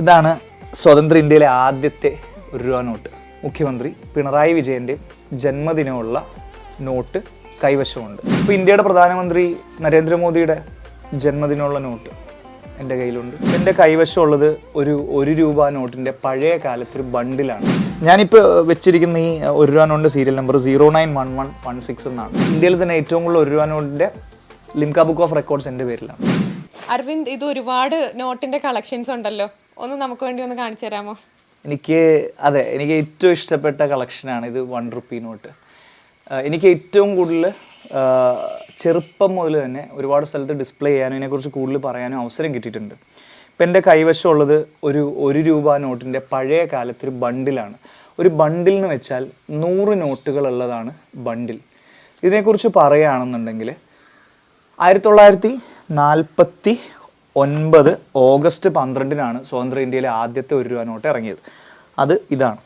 ഇതാണ് സ്വതന്ത്ര ഇന്ത്യയിലെ ആദ്യത്തെ ഒരു രൂപ നോട്ട് മുഖ്യമന്ത്രി പിണറായി വിജയന്റെ ജന്മദിനമുള്ള നോട്ട് കൈവശമുണ്ട്. ഇപ്പോൾ ഇന്ത്യയുടെ പ്രധാനമന്ത്രി നരേന്ദ്രമോദിയുടെ ജന്മദിനമുള്ള നോട്ട് എന്റെ കയ്യിലുണ്ട്. എന്റെ കൈവശമുള്ളത് ഒരു ഒരു രൂപ നോട്ടിന്റെ പഴയ കാലത്തെ ഒരു ബണ്ടിലാണ്. ഞാനിപ്പോൾ വെച്ചിരിക്കുന്ന ഈ ഒരു രൂപ നോട്ടിന്റെ serial number zero nine one one one six എന്നാണ്. ഇന്ത്യയിൽ തന്നെ ഏറ്റവും കൂടുതൽ ഒരു രൂപ നോട്ടിന്റെ ലിംക ബുക്ക് ഓഫ് റെക്കോർഡ്സ് എന്റെ പേരിലാണ്. അരവിന്ദ് ഇത് ഒരുപാട് നോട്ടിന്റെ കളക്ഷൻസ് ഉണ്ടല്ലോ. ഒന്ന് നമുക്ക് വേണ്ടി ഒന്ന് കാണിച്ചു തരാമോ? എനിക്ക് അതെ എനിക്ക് ഏറ്റവും ഇഷ്ടപ്പെട്ട കളക്ഷനാണ് ഇത് വൺ റുപ്പി നോട്ട് എനിക്ക് ഏറ്റവും കൂടുതൽ ചെറുപ്പം മുതൽ തന്നെ ഒരുപാട് സ്ഥലത്ത് ഡിസ്പ്ലേ ചെയ്യാനും ഇതിനെക്കുറിച്ച് കൂടുതൽ പറയാനും അവസരം കിട്ടിയിട്ടുണ്ട്. ഇപ്പം എന്റെ കൈവശമുള്ളത് ഒരു ഒരു രൂപ നോട്ടിന്റെ പഴയ കാലത്തെ ഒരു ബണ്ടിലാണ് ഒരു ബണ്ടിൽ എന്ന് വെച്ചാൽ നൂറ് നോട്ടുകളുള്ളതാണ് ബണ്ടിൽ ഇതിനെക്കുറിച്ച് പറയുകയാണെന്നുണ്ടെങ്കിൽ ആയിരത്തി തൊള്ളായിരത്തി നാൽപ്പത്തി ഒൻപത് ഓഗസ്റ്റ് പന്ത്രണ്ടിനാണ് സ്വതന്ത്ര ഇന്ത്യയിലെ ആദ്യത്തെ ഒരു രൂപ നോട്ട് ഇറങ്ങിയത്. അത് ഇതാണ്.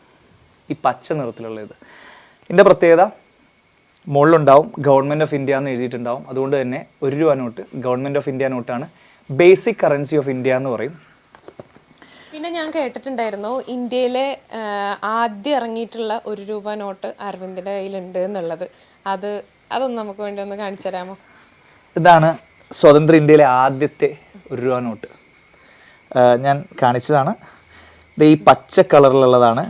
ഈ പച്ച നിറത്തിലുള്ള ഇത് ഇതിന്റെ പ്രത്യേകത മുകളിലുണ്ടാവും ഗവൺമെന്റ് ഓഫ് ഇന്ത്യ എന്ന് എഴുതിയിട്ടുണ്ടാവും. അതുകൊണ്ട് തന്നെ ഒരു രൂപ നോട്ട് ഗവൺമെന്റ് ഓഫ് ഇന്ത്യ നോട്ടാണ് ബേസിക് കറൻസി ഓഫ് ഇന്ത്യ എന്ന് പറയും. പിന്നെ ഞാൻ കേട്ടിട്ടുണ്ടായിരുന്നു ഇന്ത്യയിലെ ആദ്യം ഇറങ്ങിയിട്ടുള്ള ഒരു രൂപ നോട്ട് അരവിന്ദിന്റെ കയ്യിലുണ്ട് എന്നുള്ളത്. അത് അതൊന്ന് നമുക്ക് വേണ്ടി ഒന്ന് കാണിച്ചു തരാമോ? ഇതാണ് സ്വതന്ത്ര ഇന്ത്യയിലെ ആദ്യത്തെ ഒരു രൂപ നോട്ട്. ഞാൻ കാണിച്ചതാണ്. ഇത് ഈ പച്ച കളറിലുള്ളതാണ്.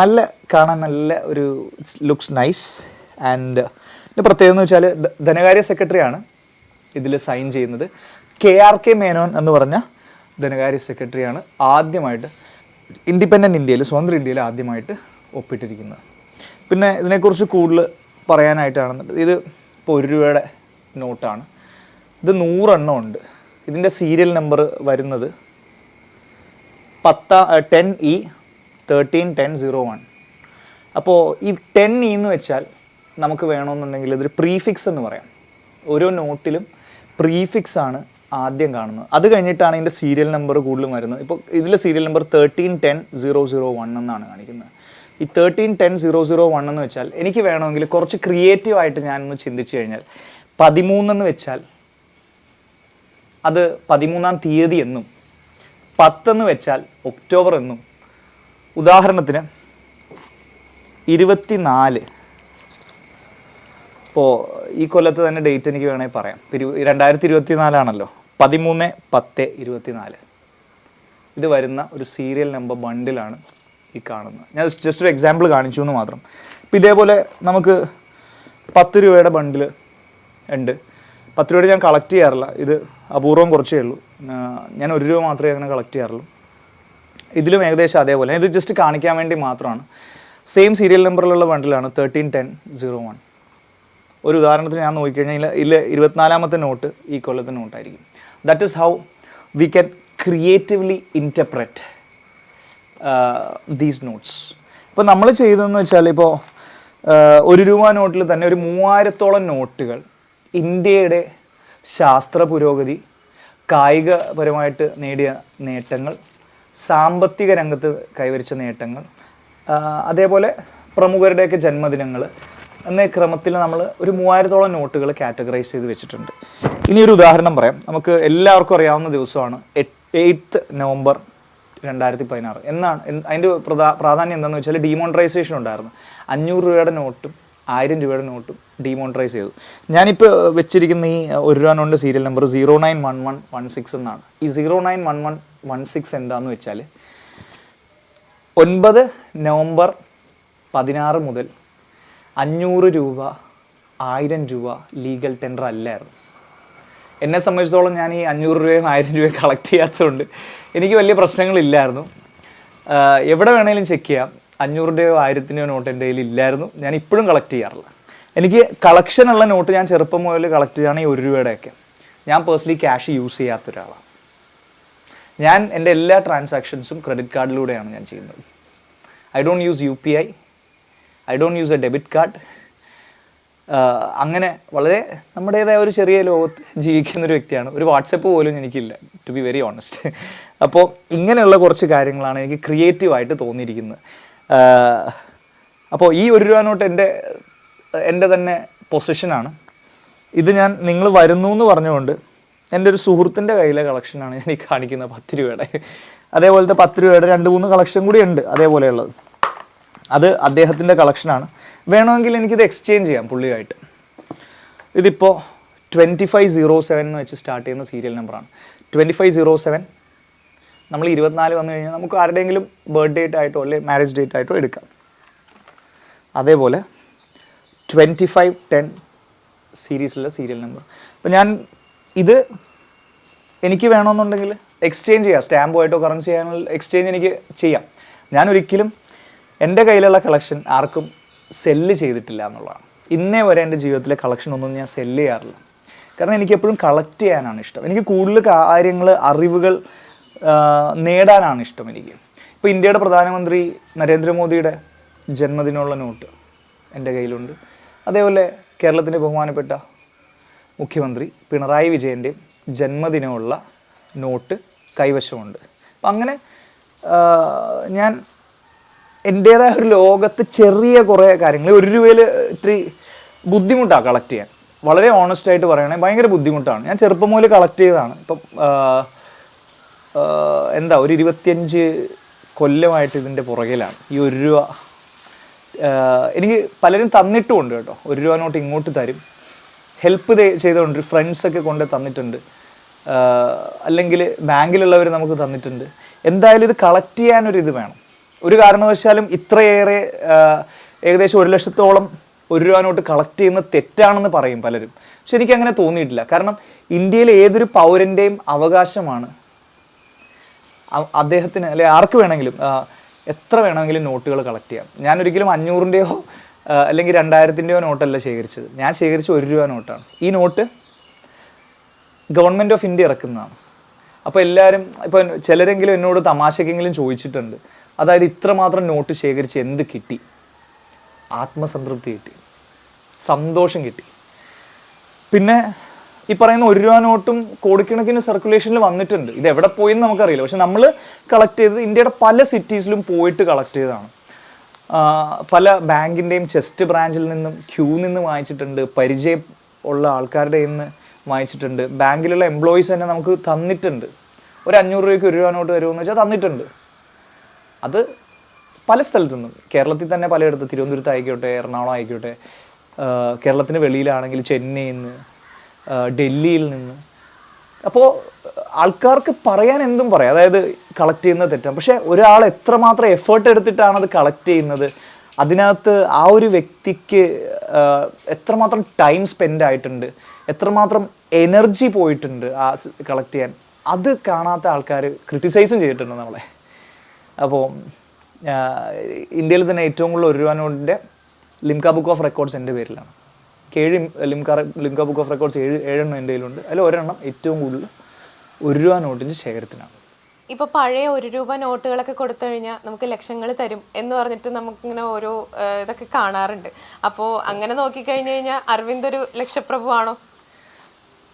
നല്ല കാണാൻ നല്ല ഒരു ലുക്സ് നൈസ്. ആൻഡ് ഇതിന്റെ പ്രത്യേകത എന്ന് വെച്ചാൽ ധനകാര്യ സെക്രട്ടറിയാണ് ഇതിൽ സൈൻ ചെയ്യുന്നത്. കെ ആർ കെ മേനോൻ എന്ന് പറഞ്ഞ ധനകാര്യ സെക്രട്ടറിയാണ് ആദ്യമായിട്ട് ഇൻഡിപെൻഡന്റ് ഇന്ത്യയിൽ സ്വതന്ത്ര ഇന്ത്യയിൽ ആദ്യമായിട്ട് ഒപ്പിട്ടിരിക്കുന്നത്. പിന്നെ ഇതിനെക്കുറിച്ച് കൂടുതൽ പറയാനായിട്ടാണെന്നുണ്ട്. ഇത് ഇപ്പോൾ ഒരു രൂപയുടെ നോട്ടാണ് ഇത് നൂറെണ്ണം ഉണ്ട് ഇതിന്റെ സീരിയൽ നമ്പർ വരുന്നത് പത്ത ten E thirteen ten zero one. അപ്പോൾ ഈ ടെൻ ഇ എന്ന് വെച്ചാൽ നമുക്ക് വേണമെന്നുണ്ടെങ്കിൽ ഇതൊരു പ്രീഫിക്സ് എന്ന് പറയാം. ഓരോ നോട്ടിലും പ്രീഫിക്സ് ആണ് ആദ്യം കാണുന്നത്. അത് കഴിഞ്ഞിട്ടാണ് ഇതിന്റെ സീരിയൽ നമ്പർ കൂടുതലും വരുന്നത്. ഇപ്പോൾ ഇതിലെ serial number thirteen ten zero zero one എന്നാണ് കാണിക്കുന്നത്. ഈ thirteen ten zero zero one എന്ന് വെച്ചാൽ എനിക്ക് വേണമെങ്കിൽ കുറച്ച് ക്രിയേറ്റീവായിട്ട് ഞാനൊന്ന് ചിന്തിച്ചു കഴിഞ്ഞാൽ പതിമൂന്നെന്ന് വെച്ചാൽ അത് പതിമൂന്നാം തീയതി എന്നും പത്തെന്ന് വെച്ചാൽ ഒക്ടോബർ എന്നും. ഉദാഹരണത്തിന് ഇരുപത്തിനാല്. ഇപ്പോൾ ഈ കൊല്ലത്ത് തന്നെ ഡേറ്റ് എനിക്ക് വേണമെങ്കിൽ പറയാം. ഇരു രണ്ടായിരത്തി ഇരുപത്തി നാലാണല്ലോ പതിമൂന്ന് പത്ത് ഇരുപത്തിനാല്. ഇത് വരുന്ന ഒരു സീരിയൽ നമ്പർ ബണ്ടിലാണ് ഈ കാണുന്നത്. ഞാൻ ജസ്റ്റ് ഒരു എക്സാമ്പിൾ കാണിച്ചു എന്ന് മാത്രം. ഇപ്പം ഇതേപോലെ നമുക്ക് പത്ത് രൂപയുടെ ബണ്ടിൽ ഉണ്ട്. പത്ത് രൂപയുടെ ഞാൻ കളക്ട് ചെയ്യാറില്ല. ഇത് അപൂർവം കുറച്ചേ ഉള്ളൂ. ഞാൻ ഒരു രൂപ മാത്രമേ അങ്ങനെ കളക്ട് ചെയ്യാറുള്ളൂ. ഇതിലും ഏകദേശം അതേപോലെ. ഇത് ജസ്റ്റ് കാണിക്കാൻ വേണ്ടി മാത്രമാണ്. സെയിം സീരിയൽ നമ്പറിലുള്ള ബണ്ടിലാണ് തേർട്ടീൻ ടെൻ സീറോ വൺ ഒരു ഉദാഹരണത്തിന് ഞാൻ നോക്കിക്കഴിഞ്ഞാൽ ഇതിൽ ഇരുപത്തിനാലാമത്തെ നോട്ട് ഈ കൊല്ലത്തെ നോട്ടായിരിക്കും that is how we can creatively interpret these notes ഇപ്പോൾ നമ്മൾ ചെയ്തതെന്ന് വെച്ചാൽ ഇപ്പോൾ ഒരു രൂപ നോട്ടിൽ തന്നെ ഒരു മൂവായിരത്തോളം നോട്ടുകൾ ഇന്ത്യയുടെ ശാസ്ത്ര പുരോഗതി കായികപരമായിട്ട് നേടിയ നേട്ടങ്ങൾ സാമ്പത്തിക രംഗത്ത് കൈവരിച്ച നേട്ടങ്ങൾ അതേപോലെ പ്രമുഖരുടെയൊക്കെ ജന്മദിനങ്ങൾ എന്ന ക്രമത്തിൽ നമ്മൾ ഒരു മൂവായിരത്തോളം നോട്ടുകൾ കാറ്റഗറൈസ് ചെയ്ത് വെച്ചിട്ടുണ്ട്. ഇനി ഒരു ഉദാഹരണം പറയാം. നമുക്ക് എല്ലാവർക്കും അറിയാവുന്ന ദിവസമാണ് എയ്ത്ത് നവംബർ രണ്ടായിരത്തി പതിനാറ് എന്നാണ് അതിന്റെ പ്രധാ പ്രാധാന്യം എന്താണെന്ന് വെച്ചാൽ ഡിമോണിറ്റൈസേഷൻ ഉണ്ടായിരുന്നു. അഞ്ഞൂറ് രൂപയുടെ നോട്ടും ആയിരം രൂപയുടെ നോട്ടും ഡീമോണിറ്ററൈസ് ചെയ്തു. ഞാനിപ്പോൾ വെച്ചിരിക്കുന്ന ഈ ഒരു രൂപ നോട്ടിന്റെ serial number zero nine one one one six എന്നാണ്. ഈ zero nine one one one six എന്താണെന്ന് വെച്ചാൽ ഒൻപത് നവംബർ പതിനാറ് മുതൽ അഞ്ഞൂറ് രൂപ ആയിരം രൂപ ലീഗൽ ടെൻഡർ അല്ലായിരുന്നു. എന്നെ സംബന്ധിച്ചിടത്തോളം ഞാൻ ഈ അഞ്ഞൂറ് രൂപയും ആയിരം രൂപയും കളക്ട് ചെയ്യാത്തതുകൊണ്ട് എനിക്ക് വലിയ പ്രശ്നങ്ങളില്ലായിരുന്നു. എവിടെ വേണമെങ്കിലും ചെക്ക് ചെയ്യാം. അഞ്ഞൂറിന്റെയോ ആയിരത്തിന്റെയോ നോട്ട് എന്റെ കയ്യിൽ ഇല്ലായിരുന്നു. ഞാൻ ഇപ്പോഴും കളക്ട് ചെയ്യാറില്ല. എനിക്ക് കളക്ഷൻ ഉള്ള നോട്ട് ഞാൻ ചെറുപ്പം മുതൽ കളക്ട് ചെയ്യുകയാണ് ഈ ഒരു രൂപയുടെയൊക്കെ. ഞാൻ പേഴ്സണലി ക്യാഷ് യൂസ് ചെയ്യാത്ത ഒരാളാണ്. ഞാൻ എന്റെ എല്ലാ ട്രാൻസാക്ഷൻസും ക്രെഡിറ്റ് കാർഡിലൂടെയാണ് ഞാൻ ചെയ്യുന്നത്. I don't use U P I I don't use a debit card അങ്ങനെ വളരെ നമ്മുടേതായ ഒരു ചെറിയ ലോകത്ത് ജീവിക്കുന്ന ഒരു വ്യക്തിയാണ്. ഒരു വാട്സപ്പ് പോലും എനിക്കില്ല ടു ബി വെരി ഓണസ്റ്റ് അപ്പോൾ ഇങ്ങനെയുള്ള കുറച്ച് കാര്യങ്ങളാണ് എനിക്ക് ക്രിയേറ്റീവായിട്ട് തോന്നിയിരിക്കുന്നത്. അപ്പോൾ ഈ ഒരു രൂപ നോട്ട് എന്റെ എന്റെ തന്നെ പൊസിഷനാണ് ഇത് ഞാൻ നിങ്ങൾ വരുന്നു എന്ന് പറഞ്ഞുകൊണ്ട് എന്റെ ഒരു സുഹൃത്തിന്റെ കയ്യിലെ കളക്ഷനാണ് ഞാൻ ഈ കാണിക്കുന്നത് പത്ത് രൂപയുടെ. അതേപോലത്തെ പത്ത് രൂപയുടെ രണ്ട് മൂന്ന് കളക്ഷൻ കൂടി ഉണ്ട് അതേപോലെയുള്ളത്. അത് അദ്ദേഹത്തിന്റെ കളക്ഷനാണ് വേണമെങ്കിൽ എനിക്കിത് എക്സ്ചേഞ്ച് ചെയ്യാം പുള്ളിയായിട്ട്. ഇതിപ്പോൾ ട്വന്റി ഫൈവ് സീറോ സെവൻ എന്ന് വെച്ച് സ്റ്റാർട്ട് ചെയ്യുന്ന സീരിയൽ നമ്പറാണ് ട്വന്റി ഫൈവ് സീറോ സെവൻ നമ്മൾ ഇരുപത്തിനാല് വന്നു കഴിഞ്ഞാൽ നമുക്ക് ആരുടെയെങ്കിലും ബർത്ത് ഡേറ്റ് ആയിട്ടോ അല്ലെങ്കിൽ മാരേജ് ഡേറ്റ് ആയിട്ടോ എടുക്കാം. അതേപോലെ ട്വന്റി ഫൈവ് ടെൻ സീരീസിലെ സീരിയൽ നമ്പർ അപ്പോൾ ഞാൻ ഇത് എനിക്ക് വേണമെന്നുണ്ടെങ്കിൽ എക്സ്ചേഞ്ച് ചെയ്യാം. സ്റ്റാമ്പുമായിട്ടോ കറൻസി ചെയ്യാനുള്ള എക്സ്ചേഞ്ച് എനിക്ക് ചെയ്യാം. ഞാൻ ഒരിക്കലും എന്റെ കയ്യിലുള്ള കളക്ഷൻ ആർക്കും സെല്ല് ചെയ്തിട്ടില്ല എന്നുള്ളതാണ്. ഇന്നേ വരെ എന്റെ ജീവിതത്തിലെ കളക്ഷൻ ഒന്നും ഞാൻ സെല്ല് ചെയ്യാറില്ല. കാരണം എനിക്ക് എപ്പോഴും കളക്ട് ചെയ്യാനാണ് ഇഷ്ടം. എനിക്ക് കൂടുതൽ കാര്യങ്ങൾ അറിവുകൾ നേടാനാണ് ഇഷ്ടം എനിക്ക്. ഇപ്പോൾ ഇന്ത്യയുടെ പ്രധാനമന്ത്രി നരേന്ദ്രമോദിയുടെ ജന്മദിനമുള്ള നോട്ട് എന്റെ കയ്യിലുണ്ട്. അതേപോലെ കേരളത്തിന്റെ ബഹുമാനപ്പെട്ട മുഖ്യമന്ത്രി പിണറായി വിജയന്റെ ജന്മദിനമുള്ള നോട്ട് കൈവശമുണ്ട്. അപ്പം അങ്ങനെ ഞാൻ എന്റേതായ ഒരു ലോകത്ത് ചെറിയ കുറേ കാര്യങ്ങൾ ഒരു രൂപയിൽ ഇത്തിരി ബുദ്ധിമുട്ടാണ് കളക്ട് ചെയ്യാൻ. വളരെ ഓണസ്റ്റ് ആയിട്ട് പറയണേ ഭയങ്കര ബുദ്ധിമുട്ടാണ്. ഞാൻ ചെറുപ്പം മുതൽ കളക്ട് ചെയ്തതാണ്. ഇപ്പം എന്താ ഒരു ഇരുപത്തിയഞ്ച് കൊല്ലമായിട്ട് ഇതിന്റെ പുറകിലാണ്. ഈ ഒരു രൂപ എനിക്ക് പലരും തന്നിട്ടുമുണ്ട് കേട്ടോ. ഒരു രൂപ നോട്ട് ഇങ്ങോട്ട് തരും. ഹെൽപ്പ് ചെയ്തുകൊണ്ട് ഫ്രണ്ട്സൊക്കെ കൊണ്ട് തന്നിട്ടുണ്ട്. അല്ലെങ്കിൽ ബാങ്കിലുള്ളവർ നമുക്ക് തന്നിട്ടുണ്ട്. എന്തായാലും ഇത് കളക്ട് ചെയ്യാനൊരിത് വേണം. ഒരു കാരണവശാലും ഇത്രയേറെ ഏകദേശം ഒരു ലക്ഷത്തോളം ഒരു രൂപ നോട്ട് കളക്ട് ചെയ്യുന്നത് തെറ്റാണെന്ന് പറയും പലരും. പക്ഷെ എനിക്ക് അങ്ങനെ തോന്നിയിട്ടില്ല. കാരണം ഇന്ത്യയിലെ ഏതൊരു പൗരന്റെയും അവകാശമാണ് അദ്ദേഹത്തിന് അല്ലെ ആർക്ക് വേണമെങ്കിലും എത്ര വേണമെങ്കിലും നോട്ടുകൾ കളക്ട് ചെയ്യാം. ഞാൻ ഒരിക്കലും അഞ്ഞൂറിന്റെയോ അല്ലെങ്കിൽ രണ്ടായിരത്തിന്റെയോ നോട്ടല്ല ശേഖരിച്ചത്. ഞാൻ ശേഖരിച്ച ഒരു രൂപ നോട്ടാണ്. ഈ നോട്ട് ഗവൺമെന്റ് ഓഫ് ഇന്ത്യ ഇറക്കുന്നതാണ്. അപ്പോൾ എല്ലാവരും ഇപ്പോൾ ചിലരെങ്കിലും എന്നോട് തമാശക്കെങ്കിലും ചോദിച്ചിട്ടുണ്ട്. അതായത് ഇത്രമാത്രം നോട്ട് ശേഖരിച്ച് എന്ത് കിട്ടി? ആത്മസംതൃപ്തി കിട്ടി. സന്തോഷം കിട്ടി. പിന്നെ ഈ പറയുന്ന ഒരു രൂപ നോട്ടും കോടിക്കണക്കിന് സർക്കുലേഷനിൽ വന്നിട്ടുണ്ട്. ഇത് എവിടെ പോയെന്ന് നമുക്കറിയില്ല. പക്ഷെ നമ്മൾ കളക്ട് ചെയ്തത് ഇന്ത്യയുടെ പല സിറ്റീസിലും പോയിട്ട് കളക്ട് ചെയ്തതാണ്. പല ബാങ്കിന്റെയും ചെസ്റ്റ് ബ്രാഞ്ചിൽ നിന്നും ക്യൂ നിന്ന് വാങ്ങിച്ചിട്ടുണ്ട്. പരിചയം ഉള്ള ആൾക്കാരുടെ നിന്ന് വാങ്ങിച്ചിട്ടുണ്ട്. ബാങ്കിലുള്ള എംപ്ലോയീസ് തന്നെ നമുക്ക് തന്നിട്ടുണ്ട്. ഒരു അഞ്ഞൂറ് രൂപയ്ക്ക് ഒരു രൂപ നോട്ട് തരുമെന്ന് വെച്ചാൽ തന്നിട്ടുണ്ട്. അത് പല സ്ഥലത്തു നിന്നും. കേരളത്തിൽ തന്നെ പലയിടത്ത്. തിരുവനന്തപുരത്ത് ആയിക്കോട്ടെ എറണാകുളം ആയിക്കോട്ടെ കേരളത്തിന് വെളിയിലാണെങ്കിൽ ചെന്നൈയിൽ നിന്ന് ഡൽഹിയിൽ നിന്ന്. അപ്പോൾ ആൾക്കാർക്ക് പറയാൻ എന്തും പറയാം. അതായത് കളക്ട് ചെയ്യുന്ന തെറ്റാണ്. പക്ഷേ ഒരാൾ എത്രമാത്രം എഫേർട്ട് എടുത്തിട്ടാണ് അത് കളക്ട് ചെയ്യുന്നത്? അതിനകത്ത് ആ ഒരു വ്യക്തിക്ക് എത്രമാത്രം ടൈം സ്പെൻഡ് ആയിട്ടുണ്ട്? എത്രമാത്രം എനർജി പോയിട്ടുണ്ട് ആ കളക്ട് ചെയ്യാൻ? അത് കാണാത്ത ആൾക്കാർ ക്രിട്ടിസൈസും ചെയ്തിട്ടുണ്ട് നമ്മളെ. അപ്പോൾ ഇന്ത്യയിൽ തന്നെ ഏറ്റവും കൂടുതൽ ഒരു രൂപ നോട്ടിന്റെ ലിംക ബുക്ക് ഓഫ് റെക്കോർഡ്സ് എന്റെ പേരിലാണ്. ഏഴ് Limca Limca book of records ഏഴ് ഏഴെണ്ണം എന്റെ കയ്യിലുണ്ട്. അതിൽ ഒരെണ്ണം ഏറ്റവും കൂടുതൽ ഒരു രൂപ നോട്ടിന്റെ ശേഖരത്തിനാണ്. ഇപ്പൊ പഴയ ഒരു രൂപ നോട്ടുകളൊക്കെ കൊടുത്തു കഴിഞ്ഞാൽ നമുക്ക് ലക്ഷങ്ങൾ തരും എന്ന് പറഞ്ഞിട്ട് നമുക്കിങ്ങനെ ഓരോ ഇതൊക്കെ കാണാറുണ്ട്. അപ്പോൾ അങ്ങനെ നോക്കിക്കഴിഞ്ഞു കഴിഞ്ഞാൽ അരവിന്ദ് ഒരു ലക്ഷപ്രഭു ആണോ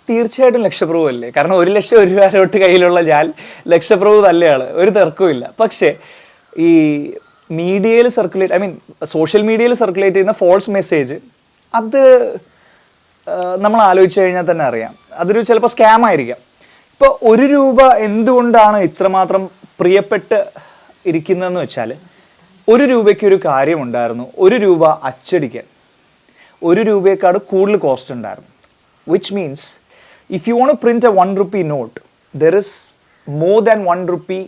തീർച്ചയായിട്ടും ലക്ഷപ്രഭു അല്ലേ? കാരണം ഒരു ലക്ഷം ഒരു രൂപ നോട്ട് കയ്യിലുള്ള ഞാൻ ലക്ഷപ്രഭു തന്നെയാണ്. ഒരു തർക്കവും പക്ഷേ ഈ മീഡിയയിൽ സർക്കുലേറ്റ് ഐ മീൻ സോഷ്യൽ മീഡിയയിൽ സർക്കുലേറ്റ് ചെയ്യുന്ന ഫോൾസ് മെസ്സേജ് അത് നമ്മൾ ആലോചിച്ച് കഴിഞ്ഞാൽ തന്നെ അറിയാം. അതൊരു ചിലപ്പോൾ സ്കാം ആയിരിക്കാം. ഇപ്പോൾ ഒരു രൂപ എന്തുകൊണ്ടാണ് ഇത്രമാത്രം പ്രിയപ്പെട്ട് ഇരിക്കുന്നതെന്ന് വെച്ചാൽ ഒരു രൂപയ്ക്ക് ഒരു കാര്യമുണ്ടായിരുന്നു ഒരു രൂപ അച്ചടിക്കാൻ. ഒരു രൂപയെക്കാട് കൂടുതൽ കോസ്റ്റ് ഉണ്ടായിരുന്നു. Which means if you want print a one rupee note there is more than one rupee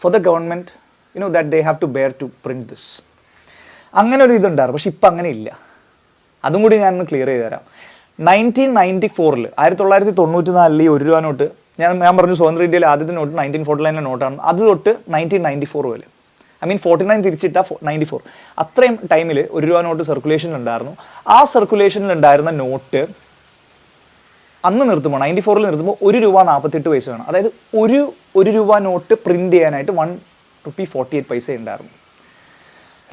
for the government you know that they have to bear to print this അങ്ങനെ ഒരു ഇതുണ്ടായിരുന്നു. പക്ഷെ ഇപ്പം അങ്ങനെ ഇല്ല. അതും കൂടി ഞാനൊന്ന് ക്ലിയർ ചെയ്ത് തരാം. നയന്റീൻ നയന്റി ഫോറിൽ ആയിരത്തി തൊള്ളായിരത്തി തൊണ്ണൂറ്റി നാലിൽ ഈ ഒരു രൂപ നോട്ട് ഞാൻ ഞാൻ പറഞ്ഞു സ്വതന്ത്ര ഇന്ത്യയിലെ ആദ്യത്തെ നോട്ട് നയന്റീൻ ഫോർട്ടി നയനിലെ നോട്ടാണ്. അത് തൊട്ട് നയന്റീൻ നയന്റി ഫോർ വരെ. ഐ മീൻ ഫോർട്ടി നയൻ തിരിച്ചിട്ട നയന്റി ഫോർ അത്രയും ടൈമിൽ ഒരു രൂപ നോട്ട് സർക്കുലേഷനിൽ ഉണ്ടായിരുന്നു. ആ സർക്കുലേഷനിൽ ഉണ്ടായിരുന്ന നോട്ട് അന്ന് നിർത്തുമ്പോൾ നയന്റി ഫോറിൽ നിർത്തുമ്പോൾ ഒരു രൂപ നാൽപ്പത്തെട്ട് പൈസ വേണം. അതായത് ഒരു ഒരു രൂപ നോട്ട് പ്രിന്റ് ചെയ്യാനായിട്ട് one rupee forty eight paisa ഉണ്ടായിരുന്നു.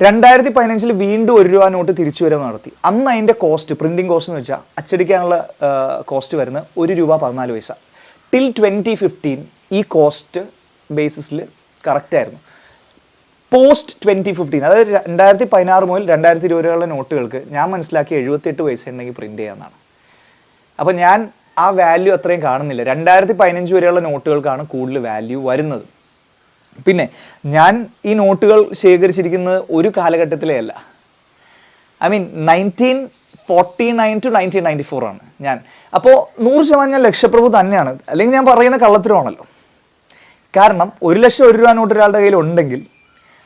രണ്ടായിരത്തി പതിനഞ്ചിൽ വീണ്ടും ഒരു രൂപ നോട്ട് തിരിച്ചു വരവ് നടത്തി. അന്ന് അതിന്റെ കോസ്റ്റ് പ്രിന്റിംഗ് കോസ്റ്റ് എന്ന് വെച്ചാൽ അച്ചടിക്കാനുള്ള കോസ്റ്റ് വരുന്ന ഒരു രൂപ പതിനാല് പൈസ. ടിൽ ട്വന്റി ഫിഫ്റ്റീൻ ഈ കോസ്റ്റ് ബേസിസിൽ കറക്റ്റായിരുന്നു പോസ്റ്റ് ട്വന്റി ഫിഫ്റ്റീൻ അതായത് രണ്ടായിരത്തി പതിനാറ് മുതൽ രണ്ടായിരത്തി ഇരുപത് വരെയുള്ള നോട്ടുകൾക്ക് ഞാൻ മനസ്സിലാക്കി എഴുപത്തെട്ട് പൈസ ഉണ്ടെങ്കിൽ പ്രിന്റ് ചെയ്യാമെന്നാണ് അപ്പോൾ ഞാൻ ആ വാല്യൂ അത്രയും കാണുന്നില്ല. രണ്ടായിരത്തി പതിനഞ്ച് വരെയുള്ള നോട്ടുകൾക്കാണ് കൂടുതൽ വാല്യൂ വരുന്നത്. പിന്നെ ഞാൻ ഈ നോട്ടുകൾ ശേഖരിച്ചിരിക്കുന്നത് ഒരു കാലഘട്ടത്തിലേ അല്ല. I mean nineteen forty nine to nineteen ninety four ആണ് ഞാൻ. അപ്പോൾ നൂറ് ശതമാനം ഞാൻ ലക്ഷപ്രഭു തന്നെയാണ്. അല്ലെങ്കിൽ ഞാൻ പറയുന്ന കള്ളത്തരമാണല്ലോ. കാരണം ഒരു ലക്ഷം ഒരു രൂപ നോട്ട് ഒരാളുടെ കയ്യിൽ ഉണ്ടെങ്കിൽ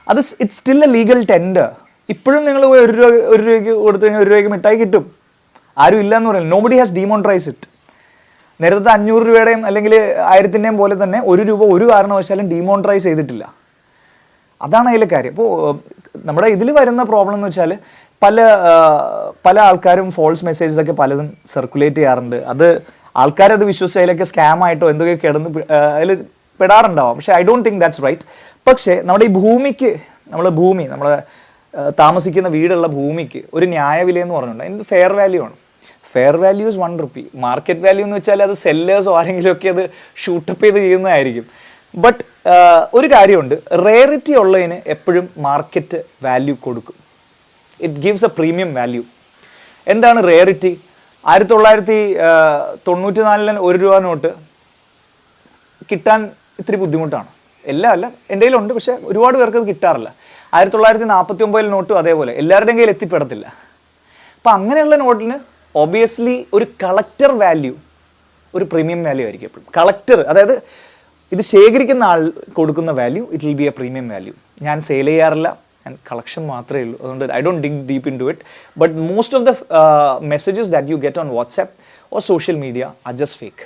അത് it's still a legal tender ഇപ്പോഴും നിങ്ങൾ പോയി ഒരു രൂപ ഒരു രൂപയ്ക്ക് കൊടുത്തു കഴിഞ്ഞാൽ ഒരു രൂപയ്ക്ക് മിഠായി കിട്ടും. ആരും ഇല്ല എന്ന് പറയുന്നത് നോബഡി ഹാസ് ഡീമോൺട്രൈസ് ഇറ്റ് നേരത്തെ അഞ്ഞൂറ് രൂപയുടെയും അല്ലെങ്കിൽ ആയിരത്തിന്റെയും പോലെ തന്നെ ഒരു രൂപ ഒരു കാരണവശാലും ഡിമോണിറ്ററൈസ് ചെയ്തിട്ടില്ല. അതാണ് അതിലെ കാര്യം. അപ്പോൾ നമ്മുടെ ഇതിൽ വരുന്ന പ്രോബ്ലം എന്ന് വെച്ചാൽ പല പല ആൾക്കാരും ഫോൾസ് മെസ്സേജസ് ഒക്കെ പലതും സർക്കുലേറ്റ് ചെയ്യാറുണ്ട്. അത് ആൾക്കാരത് വിശ്വസിച്ച് അതിലൊക്കെ സ്കാം ആയിട്ടോ എന്തൊക്കെ കിടന്ന് അതിൽ പെടാറുണ്ടാവാം. പക്ഷേ I don't think that's right പക്ഷേ നമ്മുടെ ഈ ഭൂമിക്ക് നമ്മളെ ഭൂമി നമ്മളെ താമസിക്കുന്ന വീടുള്ള ഭൂമിക്ക് ഒരു ന്യായവില എന്ന് പറഞ്ഞിട്ടുണ്ട്. അതിന് ഫെയർ വാല്യൂ ആണ്. Fair value is one rupee market value എന്ന് വെച്ചാൽ അത് സെല്ലേഴ്സോ ആരെങ്കിലും ഒക്കെ അത് ഷൂട്ടപ്പ് ചെയ്ത് ചെയ്യുന്നതായിരിക്കും. ബട്ട് ഒരു കാര്യമുണ്ട്. റേറിറ്റി ഉള്ളതിന് എപ്പോഴും മാർക്കറ്റ് വാല്യൂ കൊടുക്കും. It gives a premium value എന്താണ് റേറിറ്റി ആയിരത്തി തൊള്ളായിരത്തി തൊണ്ണൂറ്റി നാലിൽ ഒരു രൂപ നോട്ട് കിട്ടാൻ ഇത്തിരി ബുദ്ധിമുട്ടാണ്. എല്ലാം അല്ല. എന്റെ കയ്യിലുണ്ട് പക്ഷേ ഒരുപാട് പേർക്ക് അത് കിട്ടാറില്ല. ആയിരത്തി തൊള്ളായിരത്തി നാൽപ്പത്തി ഒമ്പതിൽ നോട്ടും അതേപോലെ. എല്ലാവരുടെയും കയ്യിൽ എത്തിപ്പെടത്തില്ല. അപ്പം അങ്ങനെയുള്ള നോട്ടിന് ഒബിയസ്ലി ഒരു കളക്ടർ വാല്യൂ ഒരു പ്രീമിയം വാല്യൂ ആയിരിക്കും എപ്പോഴും. കളക്ടർ അതായത് ഇത് ശേഖരിക്കുന്ന ആൾ കൊടുക്കുന്ന value it will be a premium value ഞാൻ സെയിൽ ചെയ്യാറില്ല ഞാൻ കളക്ഷൻ മാത്രമേ ഉള്ളൂ. അതുകൊണ്ട് I don't dig deep in to it but most of the messages that you get on WhatsApp or social media are fake